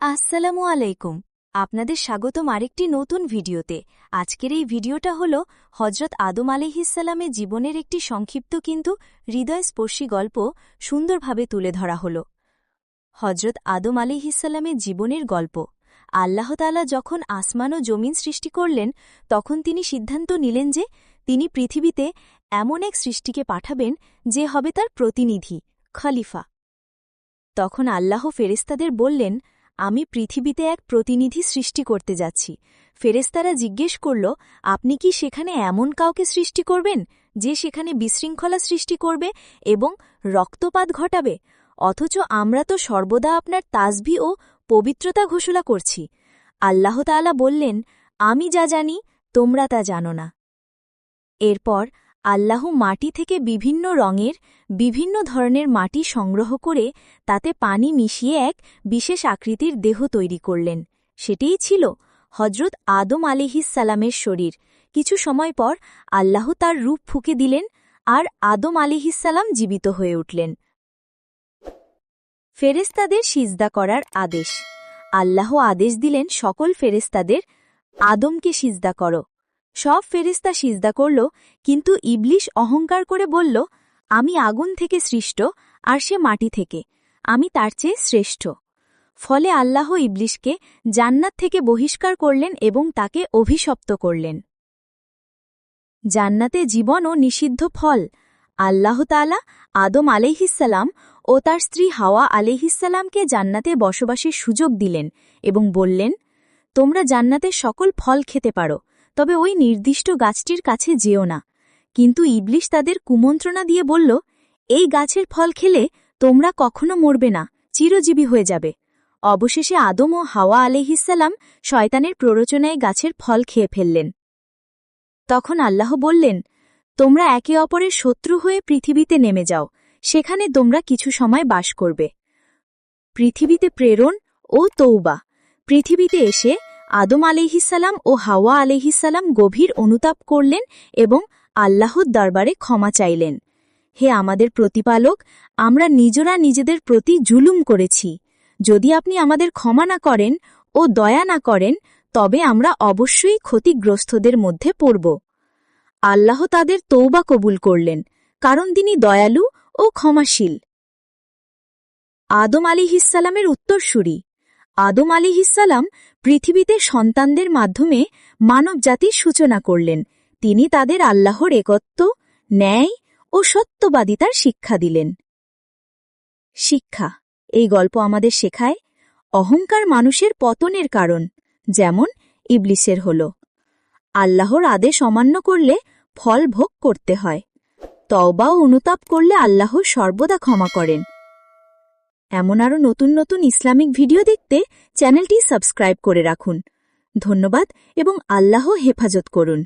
আসসালামু আলাইকুম। আপনাদের স্বাগতম আরেকটি নতুন ভিডিওতে। আজকের এই ভিডিওটা হল হজরত আদম আলিহিসাল্লামের জীবনের একটি সংক্ষিপ্ত কিন্তু হৃদয়স্পর্শী গল্প সুন্দরভাবে তুলে ধরা হল। হজরত আদম আলিহিসাল্লামের জীবনের গল্প। আল্লাহতালা যখন আসমান ও জমিন সৃষ্টি করলেন, তখন তিনি সিদ্ধান্ত নিলেন যে তিনি পৃথিবীতে এমন এক সৃষ্টিকে পাঠাবেন যে হবে তার প্রতিনিধি, খলিফা। তখন আল্লাহ ফেরেস্তাদের বললেন আমি পৃথিবীতে এক প্রতিনিধি সৃষ্টি করতে যাচ্ছি। ফেরেস্তারা জিজ্ঞেস করল, আপনি কি সেখানে এমন কাউকে সৃষ্টি করবেন, যে সেখানে বিশৃঙ্খলা সৃষ্টি করবে এবং রক্তপাত ঘটাবে? অথচ আমরা তো সর্বদা আপনার তাসবি ও পবিত্রতা ঘোষণা করছি। আল্লাহ তাআলা বললেন, আমি যা জানি, তোমরা তা জানো না। এরপর আল্লাহ মাটি থেকে বিভিন্ন রঙের, বিভিন্ন ধরনের মাটি সংগ্রহ করে তাতে পানি মিশিয়ে এক বিশেষ আকৃতির দেহ তৈরি করলেন। সেটিই ছিল হজরত আদম আলিহিসালামের শরীর। কিছু সময় পর আল্লাহ তার রূপ ফুঁকে দিলেন আর আদম আলিহিসাল্লাম জীবিত হয়ে উঠলেন। ফেরেস্তাদের সিজদা করার আদেশ। আল্লাহ আদেশ দিলেন, সকল ফেরেস্তাদের আদমকে সিজদা করো। সব ফেরিস্তা সিজদা করল, কিন্তু ইবলিশ অহংকার করে বলল, আমি আগুন থেকে সৃষ্ট, আর সে মাটি থেকে। আমি তার চেয়ে শ্রেষ্ঠ। ফলে আল্লাহ ইবলিশকে জান্নাত থেকে বহিষ্কার করলেন এবং তাকে অভিশপ্ত করলেন। জান্নাতে জীবন ও নিষিদ্ধ ফল। আল্লাহ তালা আদম আলেহিসাল্লাম ও তার স্ত্রী হাওয়া আলেহিসাল্লামকে জান্নাতে বসবাসের সুযোগ দিলেন এবং বললেন, তোমরা জান্নাতের সকল ফল খেতে পারো। তবে ওই নির্দিষ্ট গাছটির কাছে যেও না। কিন্তু ইবলিশ তাদের কুমন্ত্রণা দিয়ে বলল, এই গাছের ফল খেলে তোমরা কখনো মরবে না, চিরজীবী হয়ে যাবে। অবশেষে আদম ও হাওয়া আলহিসাল্লাম শয়তানের প্ররোচনায় গাছের ফল খেয়ে ফেললেন। তখন আল্লাহ বললেন, তোমরা একে অপরের শত্রু হয়ে পৃথিবীতে নেমে যাও, সেখানে তোমরা কিছু সময় বাস করবে। পৃথিবীতে প্রেরণ ও তৌবা, পৃথিবীতে এসে আদম আলিহিসাল্লাম ও হাওয়া আলিহিসাল্লাম গভীর অনুতাপ করলেন এবং আল্লাহর দরবারে ক্ষমা চাইলেন। হে আমাদের প্রতিপালক, আমরা নিজরা নিজেদের প্রতি জুলুম করেছি। যদি আপনি আমাদের ক্ষমা না করেন ও দয়া না করেন, তবে আমরা অবশ্যই ক্ষতিগ্রস্তদের মধ্যে পড়ব। আল্লাহ তাদের তৌবা কবুল করলেন, কারণ তিনি দয়ালু ও ক্ষমাশীল। আদম আলিহিসাল্লামের উত্তরসূরি আদম আলিহিসাল্লাম পৃথিবীতে সন্তানদের মাধ্যমে মানবজাতির সূচনা করলেন। তিনি তাদের আল্লাহর একত্ব, ন্যায় ও সত্যবাদিতার শিক্ষা দিলেন। শিক্ষা, এই গল্প আমাদের শেখায় অহংকার মানুষের পতনের কারণ, যেমন ইবলিসের হল। আল্লাহর আদেশ অমান্য করলে ফল ভোগ করতে হয়। তওবা অনুতাপ করলে আল্লাহ সর্বদা ক্ষমা করেন। এমন আরও নতুন নতুন ইসলামিক ভিডিও দেখতে চ্যানেলটি সাবস্ক্রাইব করে রাখুন। ধন্যবাদ এবং আল্লাহ হেফাজত করুন।